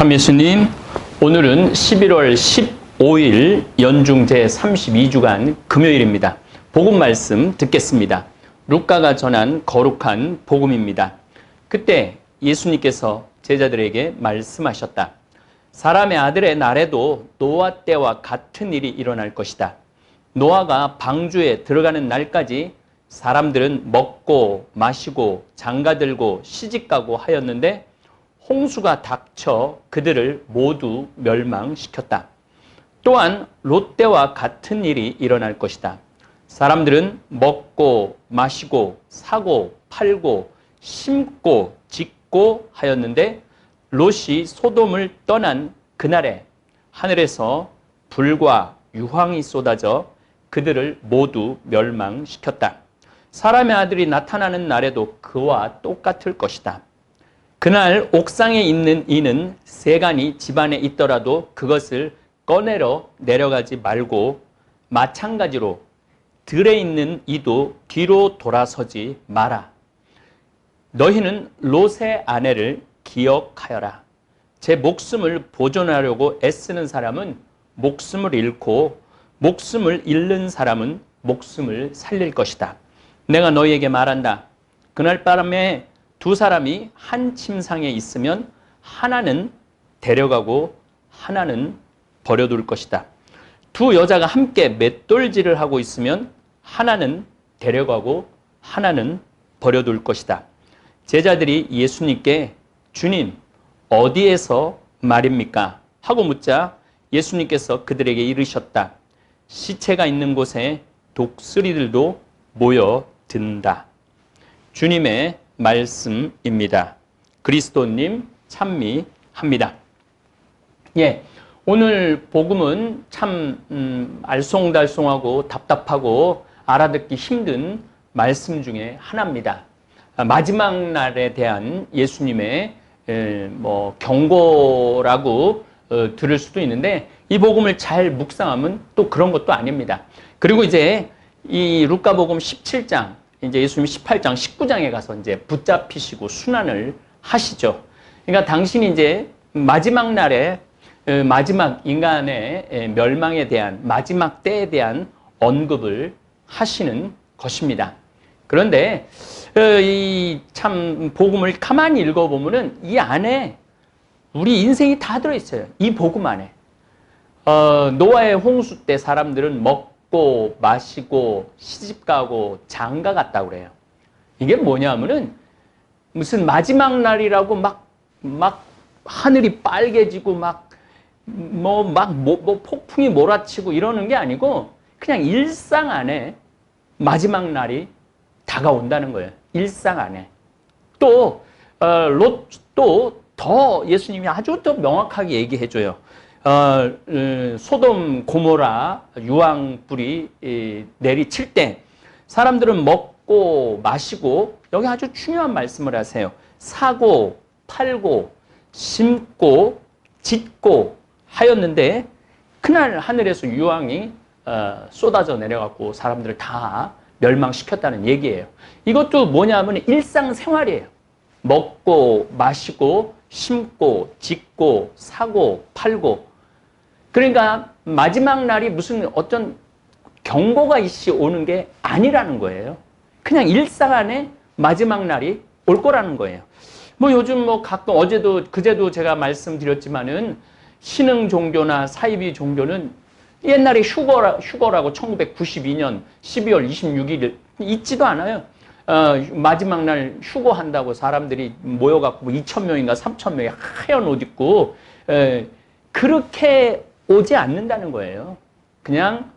참 예수님, 오늘은 11월 15일 연중 제 32주간 금요일입니다. 복음 말씀 듣겠습니다. 루카가 전한 거룩한 복음입니다. 그때 예수님께서 제자들에게 말씀하셨다. 사람의 아들의 날에도 노아 때와 같은 일이 일어날 것이다. 노아가 방주에 들어가는 날까지 사람들은 먹고 마시고 장가들고 시집가고 하였는데 홍수가 닥쳐 그들을 모두 멸망시켰다. 또한 롯데와 같은 일이 일어날 것이다. 사람들은 먹고 마시고 사고 팔고 심고 짓고 하였는데 롯이 소돔을 떠난 그날에 하늘에서 불과 유황이 쏟아져 그들을 모두 멸망시켰다. 사람의 아들이 나타나는 날에도 그와 똑같을 것이다. 그날 옥상에 있는 이는 세간이 집안에 있더라도 그것을 꺼내러 내려가지 말고 마찬가지로 들에 있는 이도 뒤로 돌아서지 마라. 너희는 롯의 아내를 기억하여라. 제 목숨을 보존하려고 애쓰는 사람은 목숨을 잃고 목숨을 잃는 사람은 목숨을 살릴 것이다. 내가 너희에게 말한다. 그날 밤에 두 사람이 한 침상에 있으면 하나는 데려가고 하나는 버려둘 것이다. 두 여자가 함께 맷돌질을 하고 있으면 하나는 데려가고 하나는 버려둘 것이다. 제자들이 예수님께 주님, 어디에서 말입니까? 하고 묻자 예수님께서 그들에게 이르셨다. 시체가 있는 곳에 독수리들도 모여 든다. 주님의 말씀입니다. 그리스도님 찬미합니다. 예, 오늘 복음은 참 음, 알쏭달쏭하고 답답하고 알아듣기 힘든 말씀 중에 하나입니다. 아, 마지막 날에 대한 예수님의 에, 뭐 경고라고 어, 들을 수도 있는데 이 복음을 잘 묵상하면 또 그런 것도 아닙니다. 그리고 이제 이 루카복음 17장 이제 예수님 18장 19장에 가서 이제 붙잡히시고 순환을 하시죠. 그러니까 당신이 이제 마지막 날에 어, 마지막 인간의 멸망에 대한 마지막 때에 대한 언급을 하시는 것입니다. 그런데 어, 이참 복음을 가만히 읽어보면은 이 안에 우리 인생이 다 들어있어요. 이 복음 안에. 어, 노아의 홍수 때 사람들은 먹 고 마시고 시집 가고 장가 갔다고 그래요. 이게 뭐냐면은 무슨 마지막 날이라고 막, 막 하늘이 빨개지고 막, 뭐, 막, 뭐, 뭐 폭풍이 몰아치고 이러는 게 아니고 그냥 일상 안에 마지막 날이 다가온다는 거예요. 일상 안에. 또, 어, 롯도 더 예수님이 아주 더 명확하게 얘기해줘요. 어, 음, 소돔 고모라 유황불이 이, 내리칠 때 사람들은 먹고 마시고 여기 아주 중요한 말씀을 하세요. 사고 팔고 심고 짓고 하였는데 그날 하늘에서 유황이 어, 쏟아져 내려갖고 사람들을 다 멸망시켰다는 얘기예요. 이것도 뭐냐면 일상생활이에요. 먹고 마시고 심고 짓고 사고 팔고 그러니까 마지막 날이 무슨 어떤 경고가 이씨 오는 게 아니라는 거예요. 그냥 일상 안에 마지막 날이 올 거라는 거예요. 뭐 요즘 뭐 가끔 어제도 그제도 제가 말씀드렸지만은 신흥 종교나 사이비 종교는 옛날에 휴거라, 휴거라고 1992년 12월 26일 있지도 않아요. 어, 마지막 날 휴거한다고 사람들이 모여갖고 2천 뭐 명인가 3천 명이 하얀 옷 입고 에, 그렇게 오지 않는다는 거예요. 그냥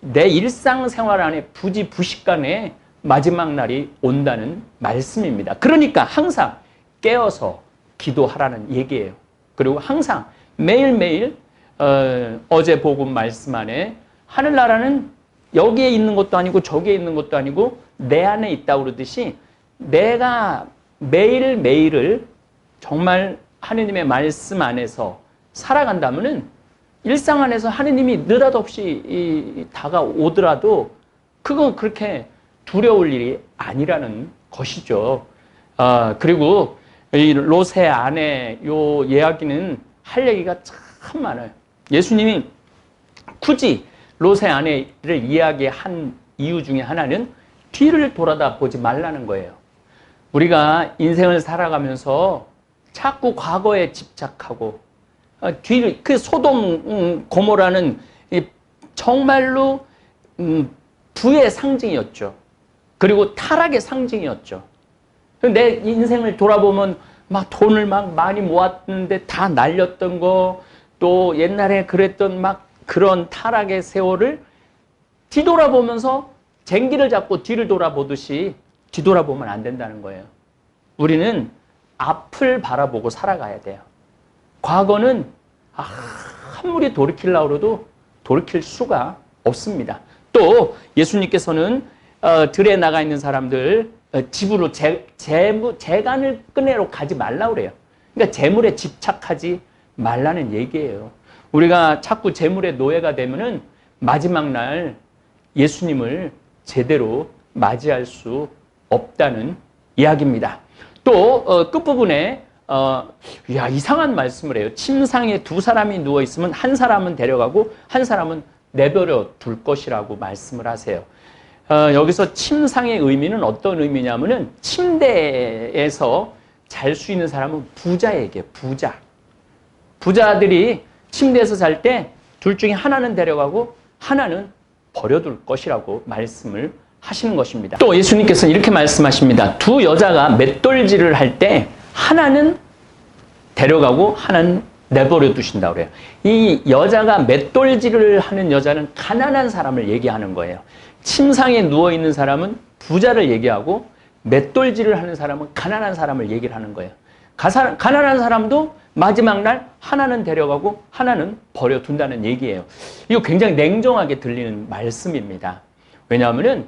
내 일상생활 안에 부지부식간에 마지막 날이 온다는 말씀입니다. 그러니까 항상 깨어서 기도하라는 얘기예요. 그리고 항상 매일매일 어, 제 복음 말씀 안에 하늘나라는 여기에 있는 것도 아니고 저기에 있는 것도 아니고 내 안에 있다고 그러듯이 내가 매일매일을 정말 하느님의 말씀 안에서 살아간다면은 일상 안에서 하느님이 느닷없이 다가오더라도 그건 그렇게 두려울 일이 아니라는 것이죠. 아, 그리고 이 롯의 아내 요 이야기는 할 얘기가 참 많아요. 예수님이 굳이 롯의 아내를 이야기한 이유 중에 하나는 뒤를 돌아다 보지 말라는 거예요. 우리가 인생을 살아가면서 자꾸 과거에 집착하고 어, 뒤를 그 소돔 음, 고모라는 이 정말로 음, 부의 상징이었죠. 그리고 타락의 상징이었죠. 내 인생을 돌아보면 막 돈을 막 많이 모았는데 다 날렸던 거, 또 옛날에 그랬던 막 그런 타락의 세월을 뒤돌아보면서 쟁기를 잡고 뒤를 돌아보듯이 뒤돌아보면 안 된다는 거예요. 우리는 앞을 바라보고 살아가야 돼요. 과거는 아, 아무리 돌이키려고 해도 돌이킬 수가 없습니다. 또 예수님께서는 어, 들에 나가 있는 사람들 어, 집으로 재, 재무, 재간을 끄내러 가지 말라 그래요. 그러니까 재물에 집착하지 말라는 얘기예요. 우리가 자꾸 재물의 노예가 되면은 마지막 날 예수님을 제대로 맞이할 수 없다는 이야기입니다. 또 어, 끝부분에 어, 야 이상한 말씀을 해요. 침상에 두 사람이 누워 있으면 한 사람은 데려가고 한 사람은 내버려 둘 것이라고 말씀을 하세요. 어, 여기서 침상의 의미는 어떤 의미냐면은 침대에서 잘 수 있는 사람은 부자에게 부자. 부자들이 침대에서 잘 때 둘 중에 하나는 데려가고 하나는 버려둘 것이라고 말씀을 하시는 것입니다. 또 예수님께서는 이렇게 말씀하십니다. 두 여자가 맷돌질을 할 때 하나는 데려가고 하나는 내버려 두신다고 그래요. 이 여자가 맷돌질을 하는 여자는 가난한 사람을 얘기하는 거예요. 침상에 누워 있는 사람은 부자를 얘기하고 맷돌질을 하는 사람은 가난한 사람을 얘기를 하는 거예요. 가사, 가난한 사람도 마지막 날 하나는 데려가고 하나는 버려둔다는 얘기예요. 이거 굉장히 냉정하게 들리는 말씀입니다. 왜냐하면은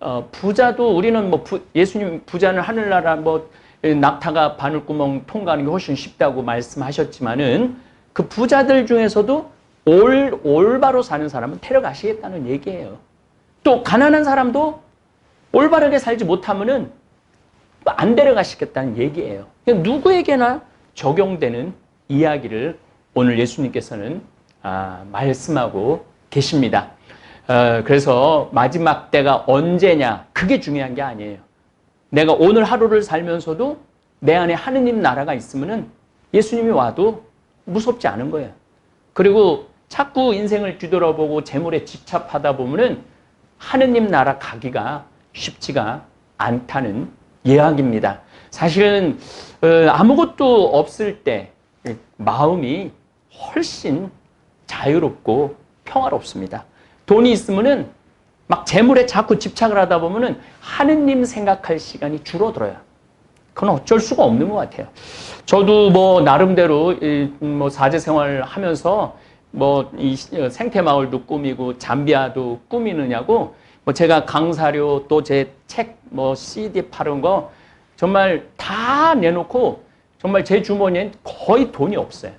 어, 부자도 우리는 뭐 부, 예수님 부자는 하늘나라 뭐 낙타가 바늘구멍 통과하는 게 훨씬 쉽다고 말씀하셨지만은 그 부자들 중에서도 올 올바로 사는 사람은 데려가시겠다는 얘기예요. 또 가난한 사람도 올바르게 살지 못하면은 안 데려가시겠다는 얘기예요. 누구에게나 적용되는 이야기를 오늘 예수님께서는 아, 말씀하고 계십니다. 어, 그래서 마지막 때가 언제냐 그게 중요한 게 아니에요. 내가 오늘 하루를 살면서도 내 안에 하느님 나라가 있으면은 예수님이 와도 무섭지 않은 거예요. 그리고 자꾸 인생을 뒤돌아보고 재물에 집착하다 보면은 하느님 나라 가기가 쉽지가 않다는 이야기입니다. 사실은 어, 아무것도 없을 때 마음이 훨씬 자유롭고 평화롭습니다. 돈이 있으면은 막 재물에 자꾸 집착을 하다 보면은 하느님 생각할 시간이 줄어들어요. 그건 어쩔 수가 없는 것 같아요. 저도 뭐 나름대로 뭐 사제 생활 하면서 뭐 이 생태 마을도 꾸미고 잠비아도 꾸미느냐고 뭐 제가 강사료 또 제 책 뭐 CD 파는 거 정말 다 내놓고 정말 제 주머니엔 거의 돈이 없어요.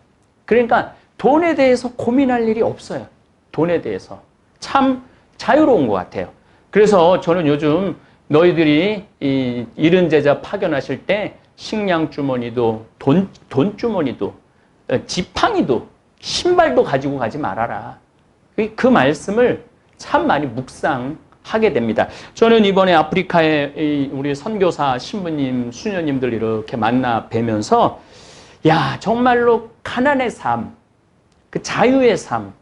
그러니까 돈에 대해서 고민할 일이 없어요. 돈에 대해서. 참 자유로운 것 같아요. 그래서 저는 요즘 너희들이 이 이른 제자 파견하실 때 식량 주머니도 돈, 돈 주머니도 어, 지팡이도 신발도 가지고 가지 말아라. 그, 그 말씀을 참 많이 묵상하게 됩니다. 저는 이번에 아프리카에 우리 선교사 신부님, 수녀님들 이렇게 만나 뵈면서 야, 정말로 가난의 삶, 그 자유의 삶,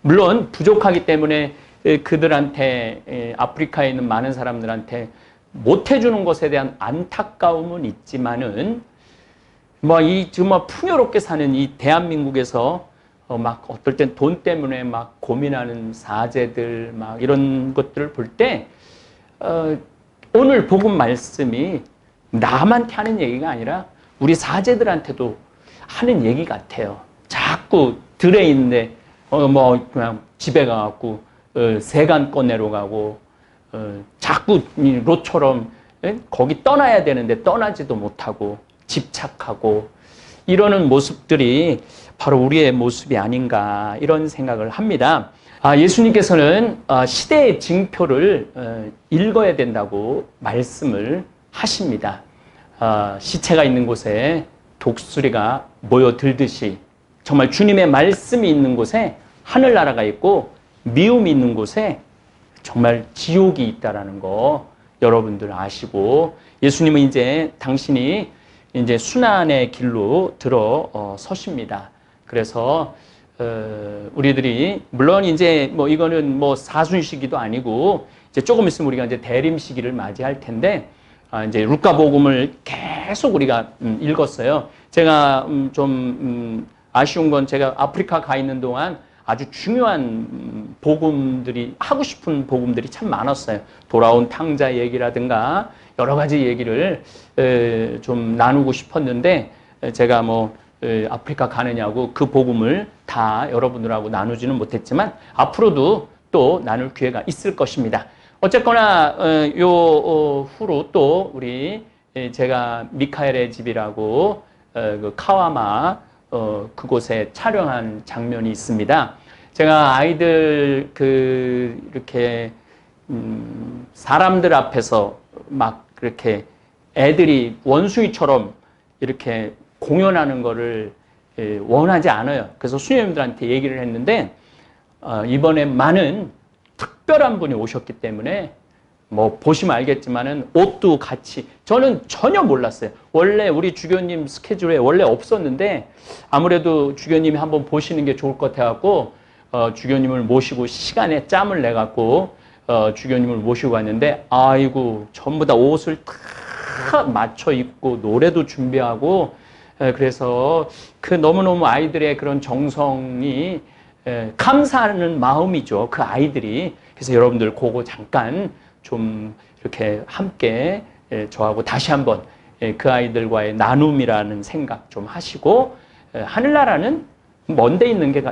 물론 부족하기 때문에 그들한테 아프리카에 있는 많은 사람들한테 못 해주는 것에 대한 안타까움은 있지만은 뭐이 정말 풍요롭게 사는 이 대한민국에서 어 막 어떨 땐 돈 때문에 막 고민하는 사제들 막 이런 것들을 볼때 어 오늘 복음 말씀이 남한테 하는 얘기가 아니라 우리 사제들한테도 하는 얘기 같아요. 자꾸 들에 있는데 어 뭐 그냥 집에 가갖고 어, 세간 꺼내러 가고 어, 자꾸 로처럼 예? 거기 떠나야 되는데 떠나지도 못하고 집착하고 이러는 모습들이 바로 우리의 모습이 아닌가 이런 생각을 합니다. 아, 예수님께서는 어, 시대의 징표를 어, 읽어야 된다고 말씀을 하십니다. 어, 시체가 있는 곳에 독수리가 모여들듯이 정말 주님의 말씀이 있는 곳에 하늘나라가 있고 미움이 있는 곳에 정말 지옥이 있다라는 거 여러분들 아시고 예수님은 이제 당신이 이제 순환의 길로 들어 어, 서십니다. 그래서 어, 우리들이 물론 이제 뭐 이거는 뭐 사순 시기도 아니고 이제 조금 있으면 우리가 이제 대림 시기를 맞이할 텐데 아, 이제 루카복음을 계속 우리가 음, 읽었어요. 제가 음, 좀 음, 아쉬운 건 제가 아프리카 가 있는 동안 아주 중요한 음, 복음들이 하고 싶은 복음들이 참 많았어요. 돌아온 탕자 얘기라든가 여러 가지 얘기를 에, 좀 나누고 싶었는데 에, 제가 뭐 에, 아프리카 가느냐고 그 복음을 다 여러분들하고 나누지는 못했지만 앞으로도 또 나눌 기회가 있을 것입니다. 어쨌거나 어, 요 어, 후로 또 우리 에, 제가 미카엘의 집이라고 어, 그 카와마 어, 그곳에 촬영한 장면이 있습니다. 제가 아이들 그 이렇게 음, 사람들 앞에서 막 그렇게 애들이 원숭이처럼 이렇게 공연하는 거를 예, 원하지 않아요. 그래서 수녀님들한테 얘기를 했는데 어, 이번에 많은 특별한 분이 오셨기 때문에 뭐 보시면 알겠지만은 옷도 같이 저는 전혀 몰랐어요. 원래 우리 주교님 스케줄에 원래 없었는데 아무래도 주교님이 한번 보시는 게 좋을 것 같아갖고 어, 주교님을 모시고 시간에 짬을 내 갖고 어, 주교님을 모시고 왔는데 아이고 전부 다 옷을 다 맞춰 입고 노래도 준비하고 에, 그래서 그 너무너무 아이들의 그런 정성이 에, 감사하는 마음이죠. 그 아이들이 그래서 여러분들 그거 잠깐 좀 이렇게 함께 에, 저하고 다시 한번 에, 그 아이들과의 나눔이라는 생각 좀 하시고 에, 하늘나라는 먼데 있는 게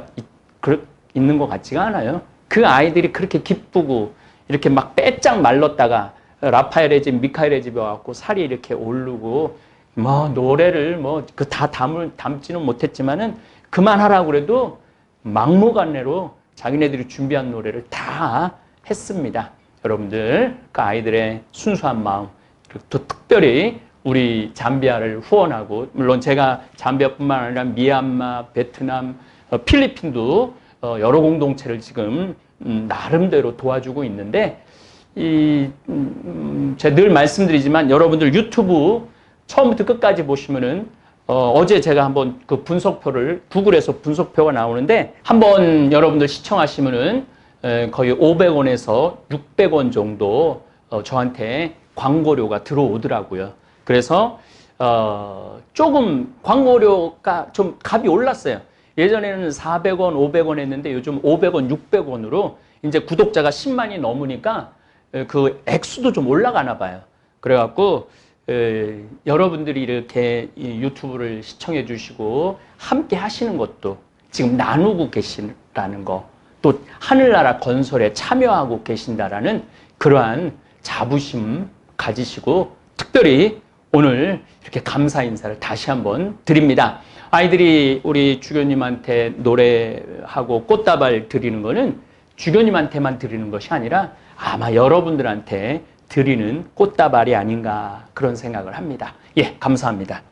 있는 것 같지가 않아요. 그 아이들이 그렇게 기쁘고 이렇게 막 빼짝 말랐다가 라파엘의 집, 미카엘의 집에 와갖고 살이 이렇게 오르고 뭐 노래를 뭐 그 다 담을 담지는 못했지만은 그만하라고 그래도 막무가내로 자기네들이 준비한 노래를 다 했습니다. 여러분들 그 아이들의 순수한 마음 그리고 또 특별히 우리 잠비아를 후원하고 물론 제가 잠비아뿐만 아니라 미얀마, 베트남, 어, 필리핀도 어, 여러 공동체를 지금 음, 나름대로 도와주고 있는데 이 음, 늘 말씀드리지만 여러분들 유튜브 처음부터 끝까지 보시면은 어, 어제 제가 한번 그 분석표를 구글에서 분석표가 나오는데 한번 여러분들 시청하시면은 에, 거의 500원에서 600원 정도 어, 저한테 광고료가 들어오더라고요. 그래서 어, 조금 광고료가 좀 값이 올랐어요. 예전에는 400원, 500원 했는데 요즘 500원, 600원으로 이제 구독자가 10만이 넘으니까 에, 그 액수도 좀 올라가나 봐요. 그래갖고 에, 여러분들이 이렇게 이 유튜브를 시청해 주시고 함께 하시는 것도 지금 나누고 계시라는 거, 또 하늘나라 건설에 참여하고 계신다라는 그러한 자부심 가지시고 특별히 오늘 이렇게 감사 인사를 다시 한번 드립니다. 아이들이 우리 주교님한테 노래하고 꽃다발 드리는 거는 주교님한테만 드리는 것이 아니라 아마 여러분들한테 드리는 꽃다발이 아닌가 그런 생각을 합니다. 예, 감사합니다.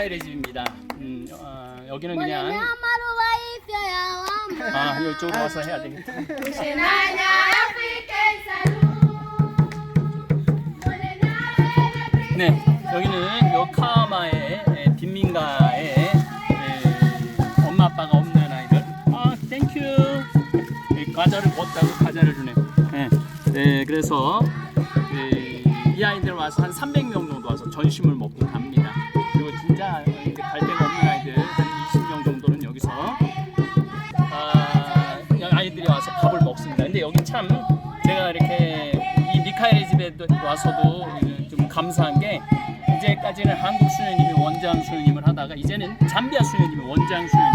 미카엘의 집입니다. 음, 어, 여기는 그냥 아 이쪽으로 와서 해야 되겠다. 네, 여기는 요 카마의 에, 빈민가의 에, 엄마 아빠가 없는 아이들. 아, 땡큐. 이 과자를 먹다고 과자를 주네. 네, 네 그래서 에, 이 아이들 와서 한 300명 정도 와서 전심을 먹고 갑니다. 와서도 좀 감사한 게 이제까지는 한국 수녀님이 원장 수녀님을 하다가 이제는 잠비아 수녀님이 원장 수녀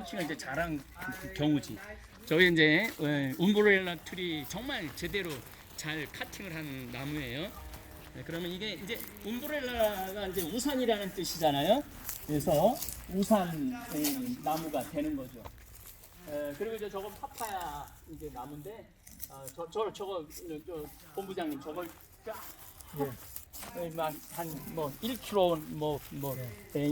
카팅을 이제 잘한 그- 그 경우지. 저기 이제 예, 움브렐라 트리 정말 제대로 잘 카팅을 한 나무예요. 네, 그러면 이게 이제 움브렐라가 이제 우산이라는 뜻이잖아요. 그래서 우산 음, 나무가 되는 거죠. 에, 그리고 이제 저건 파파야 이제 나무인데 아, 저, 저 저거 저, 본부장님 저걸 쫙 한뭐 1kg 뭐뭐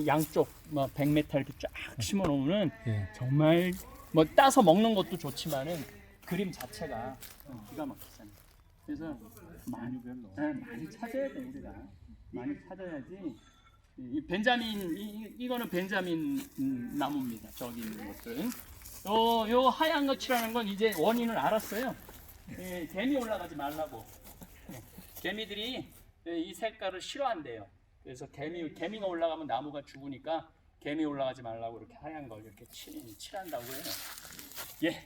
양쪽 뭐 100m 이렇게 쫙 심어 놓으면 예. 정말 뭐 따서 먹는 것도 좋지만은 그림 자체가 어, 기가 막히잖아요. 그래서 많이 별로 많이 찾아야 돼 우리가 많이 찾아야지. 이 벤자민 이, 이- 이거는 벤자민 음, 나무입니다. 저기 있는 것들. 요, 요 하얀 거 칠하는 건 이제 원인을 알았어요. 예, 개미 올라가지 말라고. 예, 개미들이 예, 이 색깔을 싫어한대요. 그래서 개미 개미가 올라가면 나무가 죽으니까 개미 올라가지 말라고 이렇게 하얀 걸 이렇게 칠, 칠한다고 해요. 예.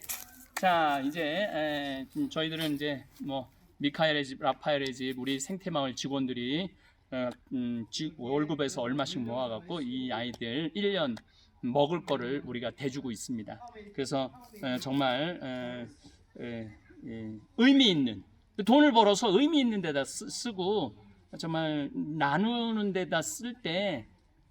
자 이제 에, 음, 저희들은 이제 뭐 미카엘의 집, 라파엘의 집, 우리 생태마을 직원들이 어, 음, 지- 월급에서 얼마씩 모아갖고 이 아이들 1년 먹을 거를 우리가 대주고 있습니다. 그래서 어, 정말 어, 에, 에, 의미 있는 돈을 벌어서 의미 있는 데다 쓰, 쓰고 정말 나누는 데다 쓸 때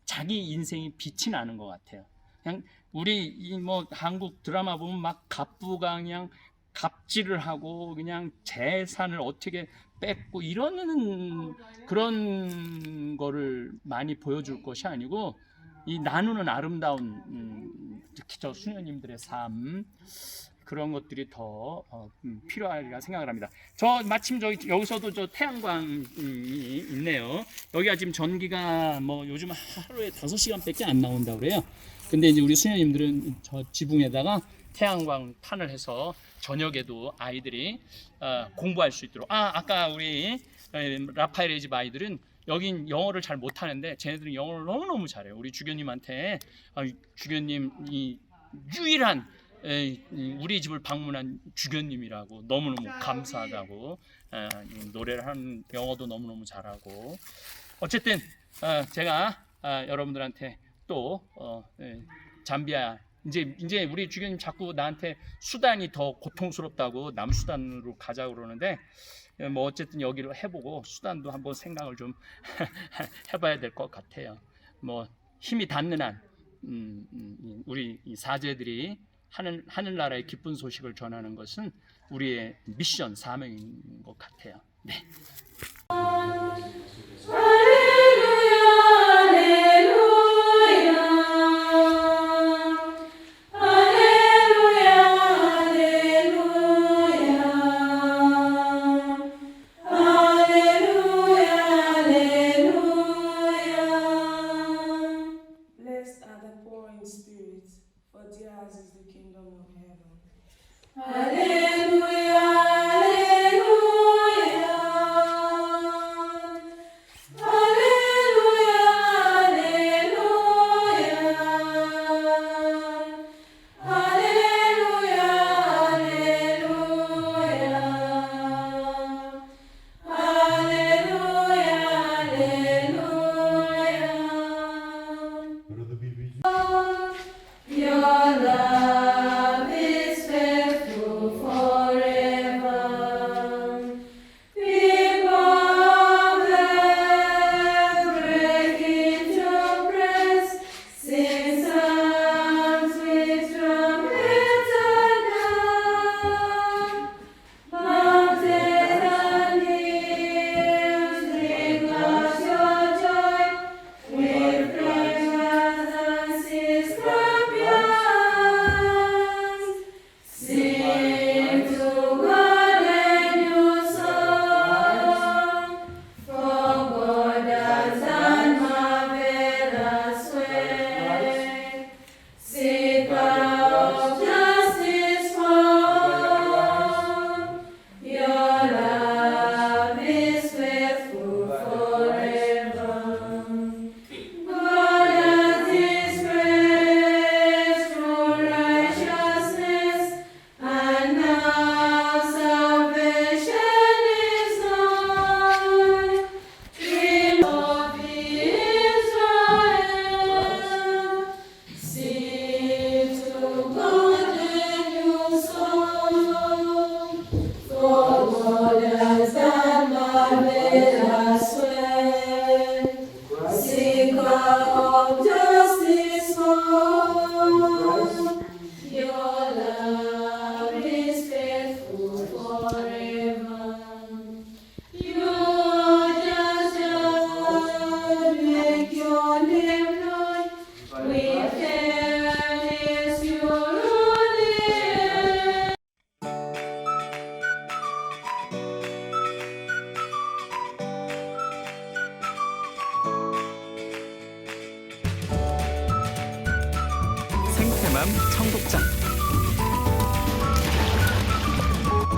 자기 인생이 빛이 나는 것 같아요. 그냥 우리 이뭐 한국 드라마 보면 막 갑부가 그냥 갑질을 하고 그냥 재산을 어떻게 뺏고 이러는 그런 거를 많이 보여줄 것이 아니고 이 나누는 아름다운 음, 특히 저 수녀님들의 삶 그런 것들이 더 어, 음, 필요하리라 생각을 합니다. 저 마침 저기 여기서도 저 태양광이 있네요. 여기가 지금 전기가 뭐 요즘 하루에 5시간밖에 안 나온다 그래요. 근데 이제 우리 수녀님들은 저 지붕에다가 태양광 판을 해서 저녁에도 아이들이 어, 공부할 수 있도록 아 아까 우리 에, 라파엘의 집 아이들은 여긴 영어를 잘 못하는데 쟤네들은 영어를 너무너무 잘해요. 우리 주교님한테 아, 주교님 이 유일한 우리 집을 방문한 주교님이라고 너무너무 감사하다고 에, 이 노래를 하는 영어도 너무너무 잘하고 어쨌든 어, 제가 아, 여러분들한테 또 어, 에, 잠비아 이제 이제 우리 주교님 자꾸 나한테 수단이 더 고통스럽다고 남수단으로 가자고 그러는데 에, 뭐 어쨌든 여기로 해보고 수단도 한번 생각을 좀 해봐야 될 것 같아요. 뭐 힘이 닿는 한 음, 음, 우리 이 사제들이 하늘, 하늘나라의 기쁜 소식을 전하는 것은 우리의 미션, 사명인 것 같아요. 네. Spirit. for theirs is the kingdom of heaven. Hallelujah.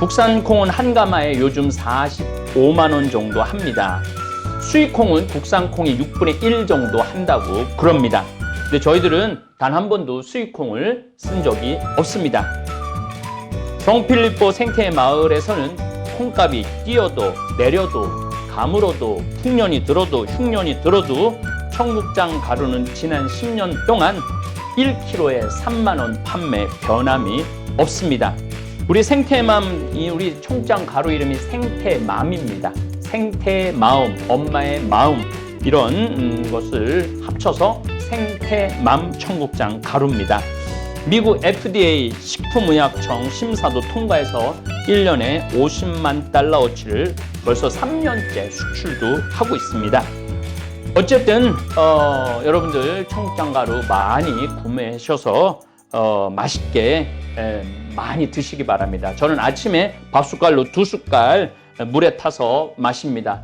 국산 콩은 한 가마에 요즘 45만 원 정도 합니다. 수입 콩은 국산 콩이 6분의 1 정도 한다고 그럽니다. 근데 저희들은 단 한 번도 수입 콩을 쓴 적이 없습니다. 성필리포 생태 마을에서는 콩값이 뛰어도 내려도 가물어도 풍년이 들어도 흉년이 들어도 청국장 가루는 지난 10년 동안 1kg에 3만 원 판매 변함이 없습니다. 우리 생태맘, 이 우리 청국장 가루 이름이 생태맘입니다. 생태 마음, 엄마의 마음 이런 음, 것을 합쳐서 생태맘 청국장 가루입니다. 미국 FDA 식품의약청 심사도 통과해서 1년에 50만 달러어치를 벌써 3년째 수출도 하고 있습니다. 어쨌든 어, 여러분들 청국장 가루 많이 구매하셔서 어, 맛있게 에, 많이 드시기 바랍니다. 저는 아침에 밥 숟갈로 두 숟갈 물에 타서 마십니다.